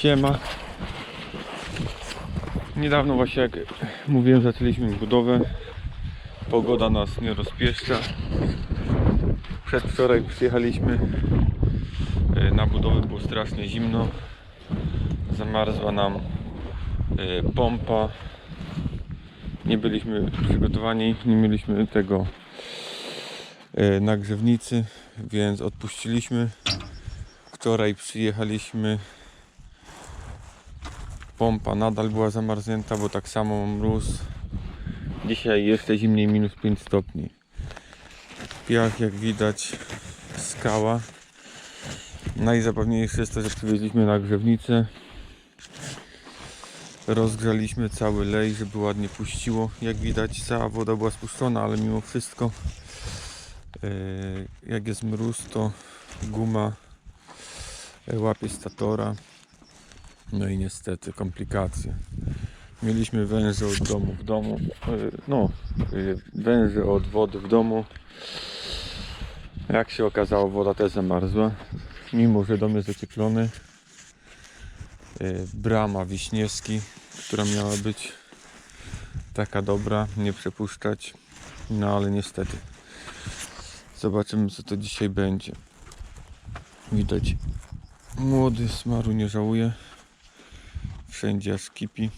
Siema. Niedawno właśnie jak mówiłem zaczęliśmy budowę. Pogoda nas nie rozpieszcza. Przedwczoraj przyjechaliśmy e, na budowę, było strasznie zimno. Zamarzła nam e, pompa. Nie byliśmy przygotowani, nie mieliśmy tego e, nagrzewnicy, więc odpuściliśmy. Wczoraj przyjechaliśmy. Pompa nadal była zamarznięta, bo tak samo mróz. Dzisiaj jeszcze zimniej minus 5 stopni. Piach jak widać, skała. Najzabawniejsze jest to, że przywieźliśmy nagrzewnicę. Rozgrzaliśmy cały lej, żeby ładnie puściło. Jak widać cała woda była spuszczona, ale mimo wszystko yy, jak jest mróz to guma e, łapie statora. No i niestety komplikacje. Mieliśmy węże od domu w domu. e, No, e, węże od wody w domu. Jak się okazało, woda też zamarzła. Mimo, że dom jest zacieplony. E, Brama Wiśniewski, która miała być taka dobra, nie przepuszczać. No ale niestety. Zobaczymy co to dzisiaj będzie. Widać Młody smaru nie żałuje. Wszędzie aż kipi.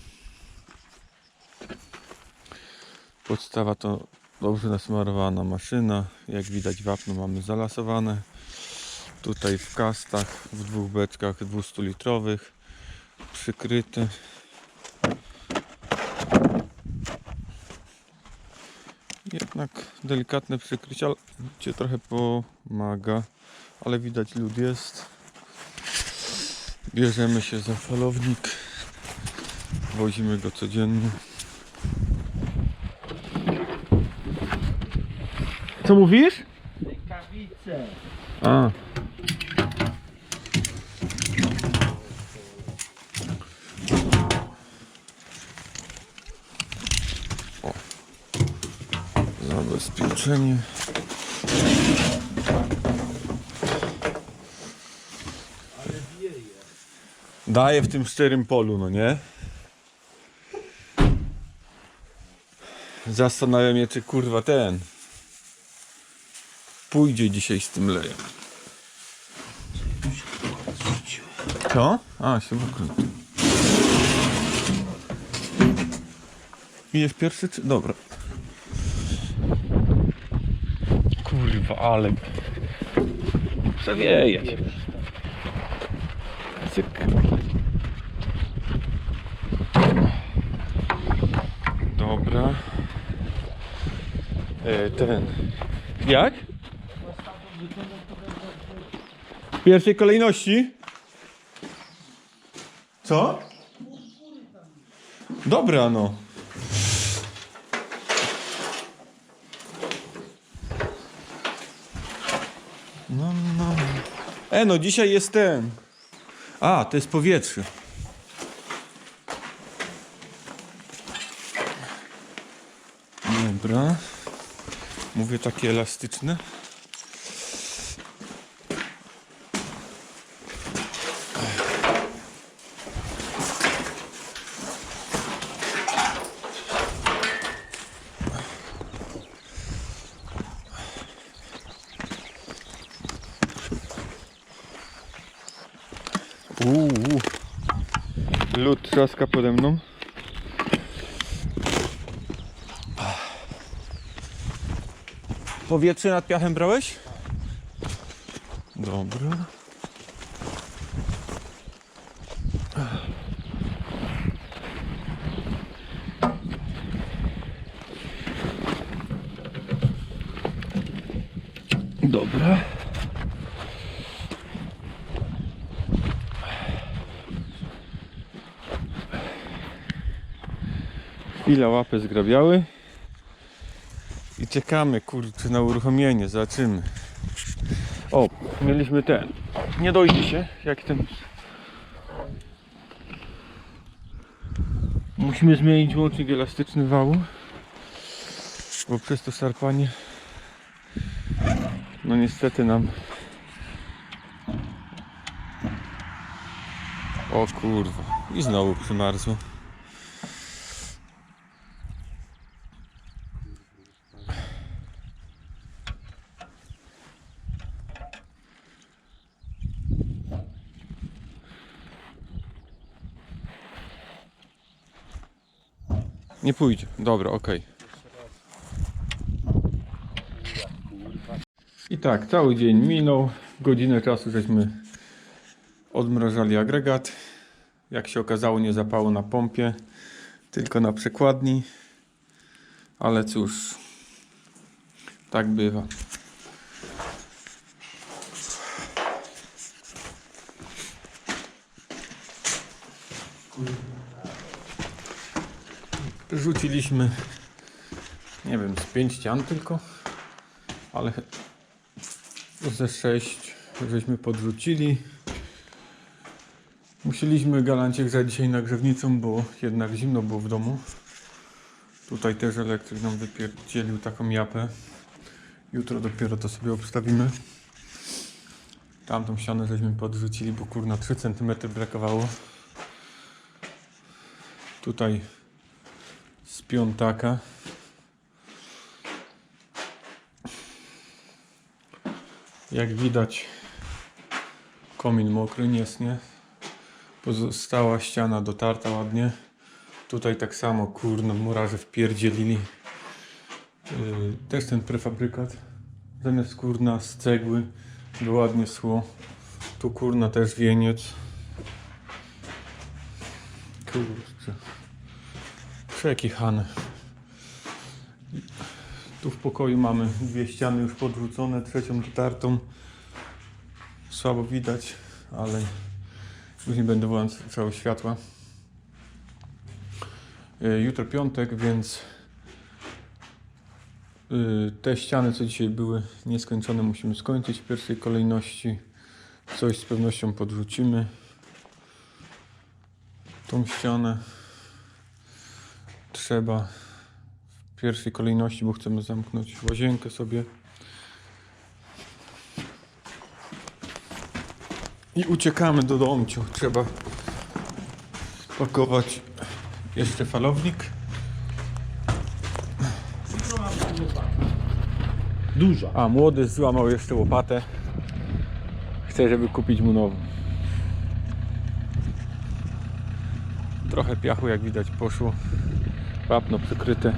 Podstawa to dobrze nasmarowana maszyna. Jak widać wapno mamy zalasowane. Tutaj w kastach, w dwóch beczkach 200 litrowych. Przykryte. Jednak delikatne przykrycie trochę pomaga, ale widać lód jest. Bierzemy się za falownik. Wozimy go codziennie. Co mówisz? Rękawice. A. O. Zabezpieczenie. Daje w tym szczerym polu, no nie? Zastanawiam się, czy kurwa ten pójdzie dzisiaj z tym lejem. Co? A, się wykręt. Idziesz pierwszy czy... Dobra. Kurwa, ale... Zawieje cię. Cyk. Dobra. E, ten. Jak? W pierwszej kolejności? Co? Dobra, no. No, no. E, no dzisiaj jest ten. A, to jest powietrze. Dobra. Mówię takie elastyczne. Uuu. Lód trzaska pode mną. Powietrze nad piachem brałeś? Dobra. Dobra. Chwila łapy zgrabiały. Czekamy, kurczę, na uruchomienie, zobaczymy. O, mieliśmy ten. Nie dojdzie się, jak ten. Musimy zmienić łącznik elastyczny wału. Bo przez to szarpanie. No niestety nam O kurwa. I znowu przymarzło. Nie pójdzie. Dobra, okej. I tak, cały dzień minął. Godzinę czasu żeśmy odmrażali agregat. Jak się okazało, nie zapało na pompie, tylko na przekładni. Ale cóż, tak bywa. Rzuciliśmy, nie wiem, z pięć ścian tylko, ale ze sześć żeśmy podrzucili. Musieliśmy galancie grzać dzisiaj nagrzewnicą, bo jednak zimno było w domu. Tutaj też elektryk nam wypierdzielił taką japę. Jutro dopiero to sobie obstawimy. Tamtą ścianę żeśmy podrzucili, bo kurna 3 cm brakowało. Tutaj z piątaka. Jak widać komin mokry, nie nie. Pozostała ściana dotarta ładnie. Tutaj tak samo, kurno, murarze wpierdzielili. Yy, też ten prefabrykat. Zamiast kurna z cegły by ładnie szło. Tu kurna też wieniec. Kurczę. Przekichane. Tu w pokoju mamy dwie ściany już podrzucone, trzecią dotartą. Słabo widać, ale później będę włączał światła. Y, Jutro piątek, więc y, te ściany, co dzisiaj były nieskończone, musimy skończyć w pierwszej kolejności. Coś z pewnością podrzucimy. Tą ścianę trzeba w pierwszej kolejności, bo chcemy zamknąć łazienkę sobie. I uciekamy do domciu. Trzeba spakować jeszcze falownik. Duża. A młody złamał jeszcze łopatę. Chcę, żeby kupić mu nową. Trochę piachu jak widać poszło. Wapno przykryte.